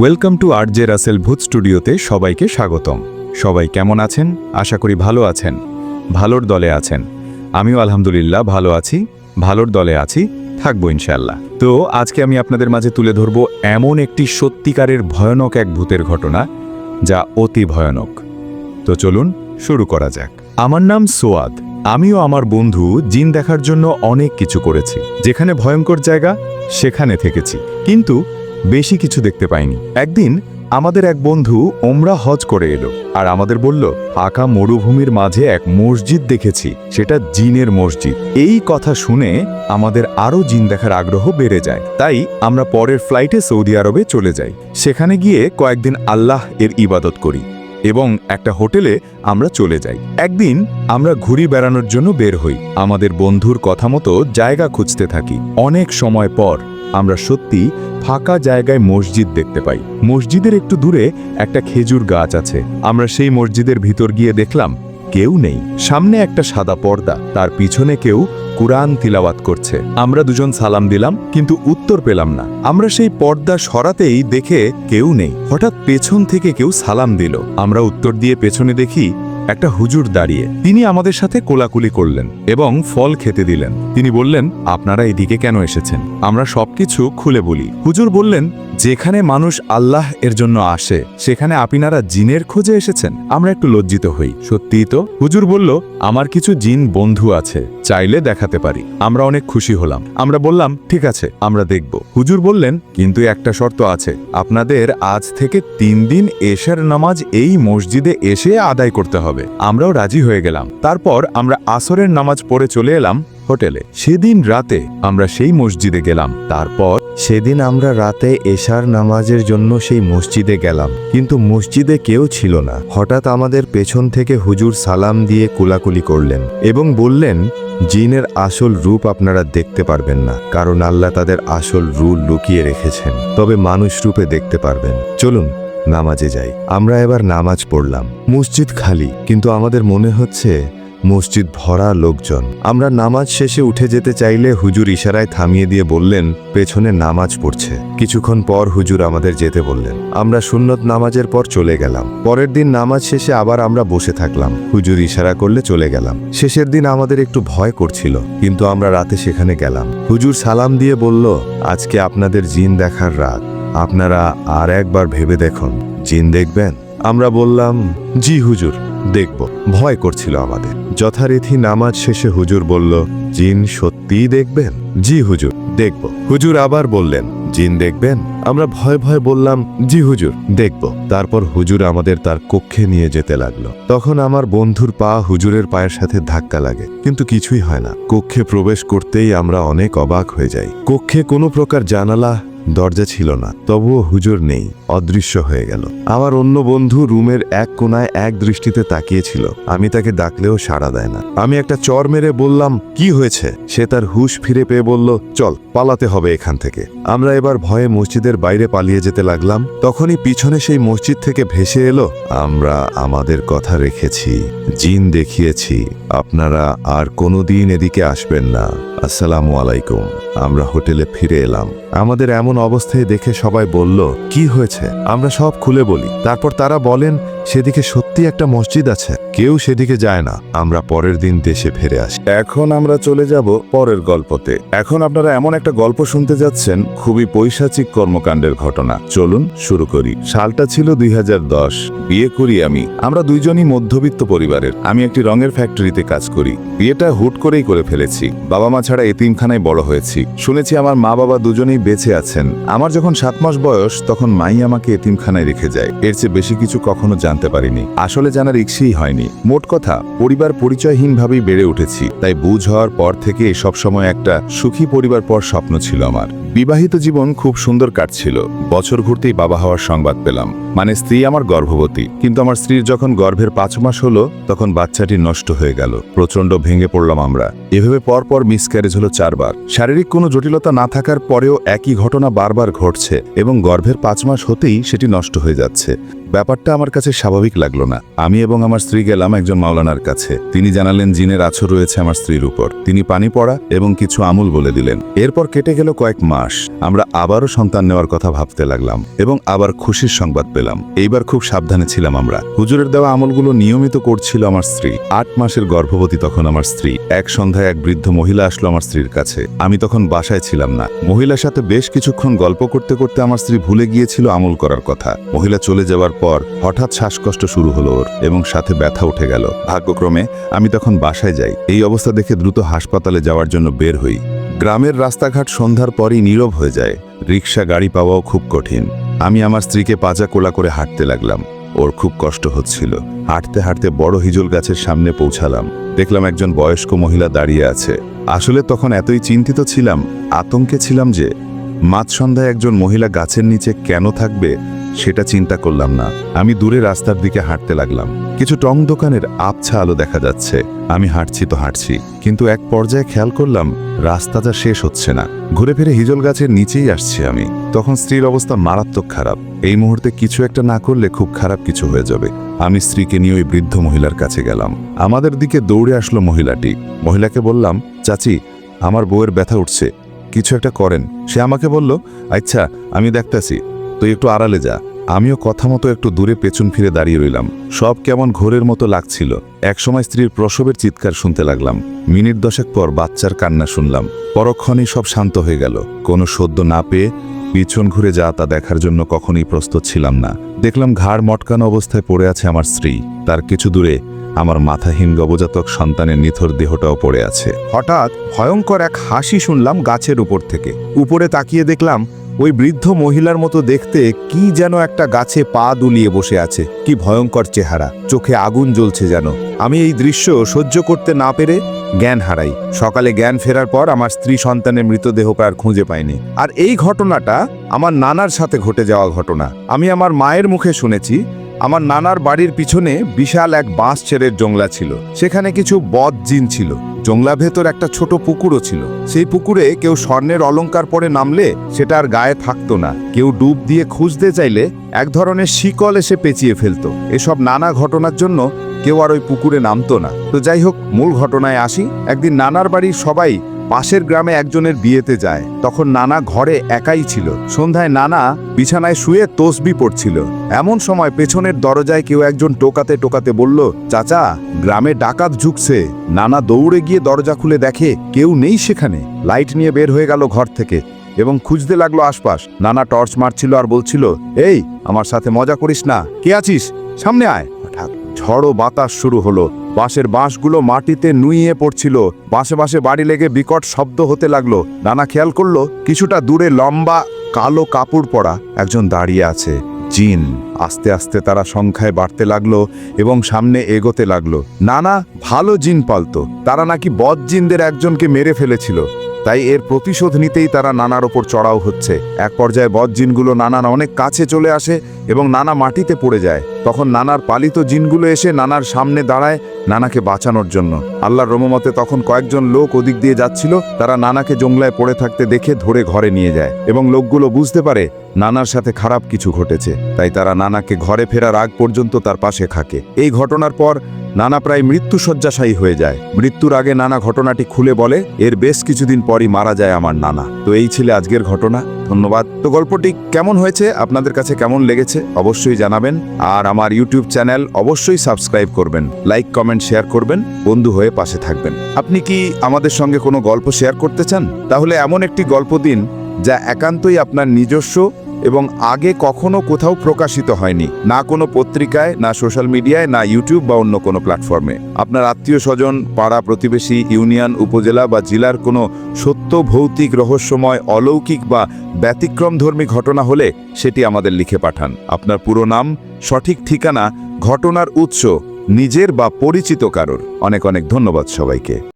Welcome to R J Russell ভূত স্টুডিওতে সবাইকে স্বাগতম। সবাই কেমন আছেন? আশা করি ভালো আছেন। ভালোর দলে আছেন। আমিও আলহামদুলিল্লাহ ভালো আছি। ভালোর দলে আছি। থাকব ইনশাল্লাহ তো আজকে আমি আপনাদের মাঝে তুলে ধরব এমন একটি সত্যিকারের ভয়ানক এক ভূতের ঘটনা, যা অতি ভয়ানক। তো চলুন শুরু করা যাক। আমার নাম সোয়াদ। আমিও আমার বন্ধু জিন দেখার জন্য অনেক কিছু করেছি। যেখানে ভয়ঙ্কর জায়গা, সেখানে থেকেছি। কিন্তু বেশি কিছু দেখতে পাইনি। একদিন আমাদের এক বন্ধু ওমরা হজ করে এলো আর আমাদের বলল, ফাঁকা মরুভূমির মাঝে এক মসজিদ দেখেছি, সেটা জিনের মসজিদ। এই কথা শুনে আমাদের আরও জিন দেখার আগ্রহ বেড়ে যায়। তাই আমরা পরের ফ্লাইটে সৌদি আরবে চলে যাই। সেখানে গিয়ে কয়েকদিন আল্লাহ এর ইবাদত করি এবং একটা হোটেলে আমরা চলে যাই। একদিন আমরা ঘুরি বেড়ানোর জন্য বের হই। আমাদের বন্ধুর কথা মতো জায়গা খুঁজতে থাকি। অনেক সময় পর আমরা সত্যি ফাঁকা জায়গায় মসজিদ দেখতে পাই। মসজিদের একটু দূরে একটা খেজুর গাছ আছে। আমরা সেই মসজিদের ভিতর গিয়ে দেখলাম, কেউ নেই। সামনে একটা সাদা পর্দা, তার পিছনে কেউ কুরআন তিলাওয়াত করছে। আমরা দুজন সালাম দিলাম, কিন্তু উত্তর পেলাম না। আমরা সেই পর্দা সরাতেই দেখে কেউ নেই। হঠাৎ পেছন থেকে কেউ সালাম দিল। আমরা উত্তর দিয়ে পেছনে দেখি একটা হুজুর দাঁড়িয়ে। তিনি আমাদের সাথে কোলাকুলি করলেন এবং ফল খেতে দিলেন। তিনি বললেন, আপনারা এদিকে কেন এসেছেন? আমরা সবকিছু খুলে বলি। হুজুর বললেন, যেখানে মানুষ আল্লাহ এর জন্য আসে, সেখানে আপনারা জিনের খোঁজে এসেছেন। আমরা একটু লজ্জিত হই। সত্যিই তো? হুজুর বলল, আমার কিছু জিন বন্ধু আছে। চাইলে দেখাতে পারি। আমরা অনেক খুশি হলাম। আমরা বললাম, ঠিক আছে, আমরা দেখব। হুজুর বললেন, কিন্তু একটা শর্ত আছে। আপনাদের আজ থেকে তিন দিন এশার নামাজ এই মসজিদে এসে আদায় করতে হবে। আমরাও রাজি হয়ে গেলাম। তারপর আমরা আসরের নামাজ পড়ে চলে এলাম হোটেলে। সেদিন রাতে আমরা সেই মসজিদে গেলাম। তারপর সেদিন আমরা রাতে এশার নামাজের জন্য সেই মসজিদে গেলাম, কিন্তু মসজিদে কেউ ছিল না। হঠাৎ আমাদের পেছন থেকে হুজুর সালাম দিয়ে কুলাকুলি করলেন এবং বললেন, জিনের আসল রূপ আপনারা দেখতে পারবেন না, কারণ আল্লাহ তাদের আসল রূপ লুকিয়ে রেখেছেন। তবে মানুষ রূপে দেখতে পারবেন। চলুন, নামাজে যাই। আমরা এবার নামাজ পড়লাম। মসজিদ খালি, কিন্তু আমাদের মনে হচ্ছে মসজিদ ভরা লোকজন। আমরা নামাজ শেষে উঠে যেতে চাইলে হুজুর ইশারায় থামিয়ে দিয়ে বললেন, পেছনে নামাজ পড়ছে। কিছুক্ষণ পর হুজুর আমাদের যেতে বললেন। আমরা সুন্নত নামাজের পর চলে গেলাম। পরের দিন নামাজ শেষে আবার আমরা বসে থাকলাম। হুজুর ইশারা করলে চলে গেলাম। শেষের দিন আমাদের একটু ভয় করছিল, কিন্তু আমরা রাতে সেখানে গেলাম। হুজুর সালাম দিয়ে বলল, আজকে আপনাদের জিন দেখার রাত। আপনারা আর একবার ভেবে দেখুন। জিন দেখবেন? আমরা বললাম, জি হুজুর, দেখব। ভয় করছিল আমাদের। যথারীতি নামাজ শেষে হুজুর বলল, জিন সত্যিই দেখবেন? জি হুজুর, দেখব। হুজুর আবার বললেন, জিন দেখবেন? আমরা ভয় ভয় বললাম, জি হুজুর, দেখব। তারপর হুজুর আমাদের তার কক্ষে নিয়ে যেতে লাগল। তখন আমার বন্ধুর পা হুজুরের পায়ের সাথে ধাক্কা লাগে, কিন্তু কিছুই হয় না। কক্ষে প্রবেশ করতেই আমরা অনেক অবাক হয়ে যাই। কক্ষে কোনো প্রকার জানালা দরজা ছিল না। তবুও হুজুর নেই, অদৃশ্য হয়ে গেল। আমার অন্য বন্ধু রুমের এক কোনায় এক দৃষ্টিতে তাকিয়েছিল। আমি তাকে ডাকলেও সাড়া দেয় না। আমি একটা চর মেরে বললাম, কি হয়েছে? সে তার হুশ ফিরে পেয়ে বলল, চল, পালাতে হবে এখান থেকে। আমরা এবার ভয়ে মসজিদের বাইরে পালিয়ে যেতে লাগলাম। তখনই পিছনে সেই মসজিদ থেকে ভেসে এলো, আমরা আমাদের কথা রেখেছি, জিন দেখিয়েছি। আপনারা আর কোনোদিন এদিকে আসবেন না। আসসালামু আলাইকুম। আমরা হোটেলে ফিরে এলাম। আমাদের এমন অবস্থায় দেখে সবাই বলল, কি হয়েছে? আমরা সব খুলে বলি। তারপর তারা বলেন, সেদিকে সত্যি একটা মসজিদ আছে। কেউ সেদিকে যায় না। আমরা পরের দিন দেশে ফিরে আসি। এখন আমরা চলে যাব পরের গল্পতে। এখন আপনারা এমন একটা গল্প শুনতে যাচ্ছেন, খুবই পৈশাচিক কর্মকাণ্ডের ঘটনা। চলুন শুরু করি। সালটা ছিল দুই হাজার দশ। বিয়ে করি আমি। আমরা দুইজনই মধ্যবিত্ত পরিবারের। আমি একটি রঙের ফ্যাক্টরিতে কাজ করি। বিয়েটা হুট করেই করে ফেলেছি। বাবা মা ছাড়া এতিমখানায় বড় হয়েছি। শুনেছি আমার মা বাবা দুজনেই বেঁচে আছেন। আমার যখন সাত মাস বয়স, তখন মাই আমাকে এতিমখানায় রেখে যায়। এর চেয়ে বেশি কিছু কখনো জানতে পারিনি। আসলে জানার ইচ্ছেই হয়নি। মোট কথা, পরিবার পরিচয়হীনভাবেই বেড়ে উঠেছি, তাই বুঝ হওয়ার পর থেকে সব সময় একটা সুখী পরিবার পর স্বপ্ন ছিল আমার। বিবাহিত জীবন খুব সুন্দর কাটছিল, বছর ঘুরতেই বাবা হওয়ার সংবাদ পেলাম। মানে স্ত্রী আমার গর্ভবতী, কিন্তু আমার স্ত্রীর যখন গর্ভের পাঁচ মাস হলো, তখন বাচ্চাটি নষ্ট হয়ে গেল, প্রচণ্ড ভেঙে পড়লাম আমরা। এভাবে পরপর মিসক্যারেজ হলো চারবার। শারীরিক কোনো জটিলতা না থাকার পরেও একই ঘটনা বারবার ঘটছে, এবং গর্ভের পাঁচ মাস হতেই সেটি নষ্ট হয়ে যাচ্ছে। ব্যাপারটা আমার কাছে স্বাভাবিক লাগল না। আমি এবং আমার স্ত্রী গেলাম একজন মাওলানার কাছে। তিনি জানালেন, জিনের আছর রয়েছে আমার স্ত্রীর উপর। তিনি পানি পড়া এবং কিছু আমুল বলে দিলেন। এরপর কেটে গেল কয়েক মাস। আমরা আবারও সন্তান নেওয়ার কথা ভাবতে লাগলাম এবং আবার খুশির সংবাদ পেলাম। এইবার খুব সাবধানে ছিলাম আমরা। হুজুরের দেওয়া আমলগুলো নিয়মিত করছিল আমার স্ত্রী। আট মাসের গর্ভবতী তখন আমার স্ত্রী। এক সন্ধ্যায় এক বৃদ্ধ মহিলা আসলো আমার স্ত্রীর কাছে। আমি তখন বাসায় ছিলাম না। মহিলার সাথে বেশ কিছুক্ষণ গল্প করতে করতে আমার স্ত্রী ভুলে গিয়েছিল আমল করার কথা। মহিলা চলে যাওয়ার পর হঠাৎ শ্বাসকষ্ট শুরু হলো ওর এবং সাথে ব্যথা উঠে গেল। ভাগ্যক্রমে আমি তখন বাসায় যাই। এই অবস্থা দেখে দ্রুত হাসপাতালে যাওয়ার জন্য বের হই। গ্রামের রাস্তাঘাট সন্ধ্যার পরই নীরব হয়ে যায়। রিক্সা গাড়ি পাওয়াও খুব কঠিন। আমি আমার স্ত্রীকে পাজা কোলা করে হাঁটতে লাগলাম। ওর খুব কষ্ট হচ্ছিল। হাঁটতে হাঁটতে বড় হিজল গাছের সামনে পৌঁছালাম। দেখলাম একজন বয়স্ক মহিলা দাঁড়িয়ে আছে। আসলে তখন এতই চিন্তিত ছিলাম, আতঙ্কে ছিলাম যে মাঝ সন্ধ্যায় একজন মহিলা গাছের নিচে কেন থাকবে সেটা চিন্তা করলাম না। আমি দূরে রাস্তার দিকে হাঁটতে লাগলাম। কিছু টং দোকানের আবছা আলো দেখা যাচ্ছে। আমি হাঁটছি তো হাঁটছি, কিন্তু এক পর্যায়ে খেয়াল করলাম রাস্তাটা শেষ হচ্ছে না। ঘুরে ফিরে হিজল গাছের নিচেই আসছি আমি। তখন স্ত্রীর অবস্থা মারাত্মক খারাপ। এই মুহূর্তে কিছু একটা না করলে খুব খারাপ কিছু হয়ে যাবে। আমি স্ত্রীকে নিয়ে ওই বৃদ্ধ মহিলার কাছে গেলাম। আমাদের দিকে দৌড়ে আসলো মহিলাটি। মহিলাকে বললাম, চাচি, আমার বউয়ের ব্যথা উঠছে। কিছু একটা করেন। সে আমাকে বলল আচ্ছা আমি দেখতাছি। তুই একটু আড়ালে যা। আমিও কথা মতো একটু দূরে পেছন ফিরে দাঁড়িয়ে রইলাম। সব কেমন ঘোরের মতো লাগছিল। একসময় স্ত্রীর প্রসবের চিৎকার শুনতে লাগলাম। মিনিট দশেক পর বাচ্চার কান্না শুনলাম। পরক্ষণেই সব শান্ত হয়ে গেল। কোনো সদ্য না পেয়ে পিছন ঘুরে যা তা দেখার জন্য কখনই প্রস্তুত ছিলাম না। দেখলাম ঘাড় মটকানো অবস্থায় পড়ে আছে আমার স্ত্রী। তার কিছু দূরে আমার মাথাহীন গবজাতক সন্তানের নিথর দেহটাও পড়ে আছে। হঠাৎ ভয়ঙ্কর এক হাসি শুনলাম গাছের উপর থেকে। উপরে তাকিয়ে দেখলাম ওই বৃদ্ধ মহিলার মতো দেখতে কি যেন একটা গাছে পা দুলিয়ে বসে আছে। কি ভয়ঙ্কর চেহারা, চোখে আগুন জ্বলছে যেন। আমি এই দৃশ্য সহ্য করতে না পেরে জ্ঞান হারাই। সকালে জ্ঞান ফেরার পর আমার স্ত্রী সন্তানের মৃতদেহ আর খুঁজে পাইনি। আর এই ঘটনাটা আমার নানার সাথে ঘটে যাওয়া ঘটনা। আমি আমার মায়ের মুখে শুনেছি আমার নানার বাড়ির পিছনে বিশাল এক বাঁশ ছেড়ের জংলা ছিল। সেখানে কিছু বদ জিন ছিল। জংলা ভেতর একটা ছোট পুকুরও ছিল। সেই পুকুরে কেউ স্বর্ণের অলঙ্কার পরে নামলে সেটা আর গায়ে থাকতো না। কেউ ডুব দিয়ে খুঁজতে চাইলে এক ধরনের শিকল এসে পেঁচিয়ে ফেলতো। এসব নানা ঘটনার জন্য কেউ আর ওই পুকুরে নামতো না। তো যাই হোক, মূল ঘটনায় আসি। একদিন নানার বাড়ির সবাই পাশের গ্রামে একজনের বিয়েতে যায়। তখন নানা ঘরে একাই ছিল। সন্ধ্যায় নানা বিছানায় শুয়ে তসবি পড়ছিল। এমন সময় পেছনের দরজায় কেউ একজন টোকাতে টোকাতে বলল, চাচা, গ্রামে ডাকাত ঝুঁকছে। নানা দৌড়ে গিয়ে দরজা খুলে দেখে কেউ নেই সেখানে। লাইট নিয়ে বের হয়ে গেল ঘর থেকে এবং খুঁজতে লাগল আশপাশ। নানা টর্চ মারছিল আর বলছিল, এই, আমার সাথে মজা করিস না। কে আছিস? সামনে আয়। ঝড়ো বাতাস শুরু হলো। বাঁশের বাঁশগুলো মাটিতে নুইয়ে পড়ছিল। বাঁশে বাসে বাড়ি লেগে বিকট শব্দ হতে লাগল। নানা খেয়াল করল, কিছুটা দূরে লম্বা কালো কাপড় পরা একজন দাঁড়িয়ে আছে। জিন আস্তে আস্তে তারা সংখ্যায় বাড়তে লাগল এবং সামনে এগোতে লাগল। নানা ভালো জিন পালতো। তারা নাকি বদ জিনদের একজনকে মেরে ফেলেছিল। তাই এর প্রতিশোধ নিতেই তারা নানার ওপর চড়াও হচ্ছে। এক পর্যায়ে বধ জিনগুলো নানার অনেক কাছে চলে আসে এবং নানা মাটিতে পড়ে যায়। তখন নানার পালিত জিনগুলো এসে নানার সামনে দাঁড়ায় নানাকে বাঁচানোর জন্য। আল্লাহর রোমমতে তখন কয়েকজন লোক ওদিক দিয়ে যাচ্ছিল। তারা নানাকে জংলায় পড়ে থাকতে দেখে ধরে ঘরে নিয়ে যায় এবং লোকগুলো বুঝতে পারে নানার সাথে খারাপ কিছু ঘটেছে, তাই তারা নানাকে ঘরে ফেরার আগ পর্যন্ত তার পাশে থাকে। এই ঘটনার পর নানা প্রায় মৃত্যু শয্যাশায়ী হয়ে যায়। মৃত্যুর আগে নানা ঘটনাটি খুলে বলে, এর বেশ কিছুদিন পরই মারা যায় আমার নানা। তো এই ছিল আজকের ঘটনা। ধন্যবাদ। তো গল্পটি কেমন হয়েছে, আপনাদের কাছে কেমন লেগেছে, অবশ্যই জানাবেন। আর আমার ইউটিউব চ্যানেল অবশ্যই সাবস্ক্রাইব করবেন। লাইক, কমেন্ট, শেয়ার করবেন। বন্ধু হয়ে পাশে থাকবেন। আপনি কি আমাদের সঙ্গে কোনো গল্প শেয়ার করতে চান? তাহলে এমন একটি গল্প দিন, যা একান্তই আপনার নিজস্ব এবং আগে কখনো কোথাও প্রকাশিত হয়নি, না কোনো পত্রিকায়, না সোশ্যাল মিডিয়ায়, না ইউটিউব বা অন্য কোনো প্ল্যাটফর্মে। আপনার আত্মীয় স্বজন, পাড়া প্রতিবেশী, ইউনিয়ন, উপজেলা বা জেলার কোনো সত্য, ভৌতিক, রহস্যময়, অলৌকিক বা ব্যতিক্রমধর্মী ঘটনা হলে সেটি আমাদের লিখে পাঠান। আপনার পুরো নাম, সঠিক ঠিকানা, ঘটনার উৎস, নিজের বা পরিচিত কারোর। অনেক অনেক ধন্যবাদ সবাইকে।